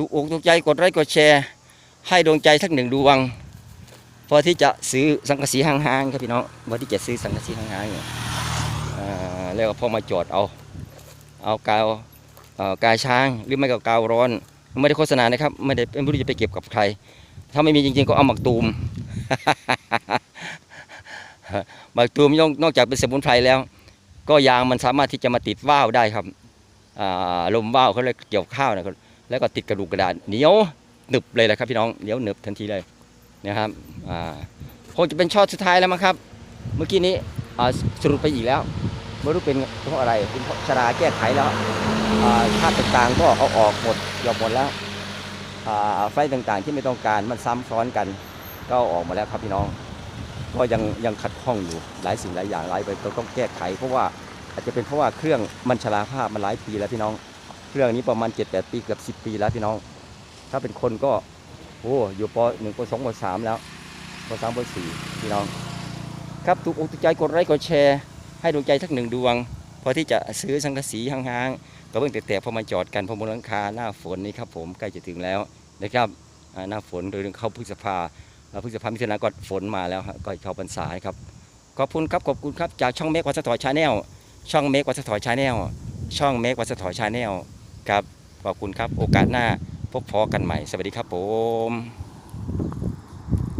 ถูกอกถูกใจกดไลค์กดแชร์ ให้ดวงใจสักหนึ่งดวงพอที่จะซื้อสังกะสีห่างๆครับพี่น้องพอที่จะซื้อสังกะสีห่างๆเนี่ยแล้วพอมาจอดเอา เอากาวกาวช้างหรือไม่ก็กาวร้อน ไม่ได้โฆษณานะครับ ไม่ได้ไม่รู้จะไปเก็บกับใคร ถ้าไม่มีจริงๆก็เอาหมักตูมหมักตูมนอกจากเป็นสมุนไพรแล้ว ก็ยางมันสามารถที่จะมาติดว่าวได้ครับลมว่าวเขาเลยเกี่ยวข้าวนะครับ แล้วก็ติดกระดูกกระดาษเหนียวหนึบเลยแหละครับพี่น้องเหนียวหนึบทันทีเลยนะครับอ่าคงจะเป็นช่อตสุดท้ายแล้วมั้งครับ เมื่อกี้นี้สรุปไปอีกแล้วไม่รู้เป็นเพราะอะไรเป็นเพราะชราแก้ไขแล้วอ่าธาตุต่างๆก็เอาออกหมดเกือบหมดแล้วไฟต่างๆที่ไม่ต้องการมันซ้ำซ้อนกันก็ออกมาแล้วครับพี่น้องก็ยังยังขัดข้องอยู่หลายสิ่งหลายอย่างหลายไปต้องต้องแก้ไข เพราะว่าอาจจะเป็นเพราะว่าเครื่องมันชราภาพมันหลายปีแล้วพี่น้อง เครื่องนี้ประมาณ 7 8 ปีเกือบ10 ปีแล้วพี่น้อง ถ้าเป็นคนก็โอ้อยู่ปหนึ่งปสองปสามแล้วปสามปสี่พี่น้อง ครับถูกอกถูกใจกดไลค์กดแชร์ ให้ดวงใจสักหนึ่งดวง พอที่จะซื้อสังกะสีห่างๆก็เพิ่งแต่ๆพอมาจอดกันพอบนหลังคาหน้าฝนนี่ครับผมใกล้จะถึงแล้วนะครับหน้าฝนโดยเข้าพฤษภาเราพิ่งจะพัมิถุนาก็ฝนมาแล้วก็เข้าพรรษาครับขอบคุณครับขอบคุณครับจากช่องเมกวัสถอยชาแนลช่องเมกวัสถอยชาแนลช่องเมกวัสถอยชาแนล ครับขอบคุณครับโอกาสหน้าพบพอกันใหม่ สวัสดีครับผม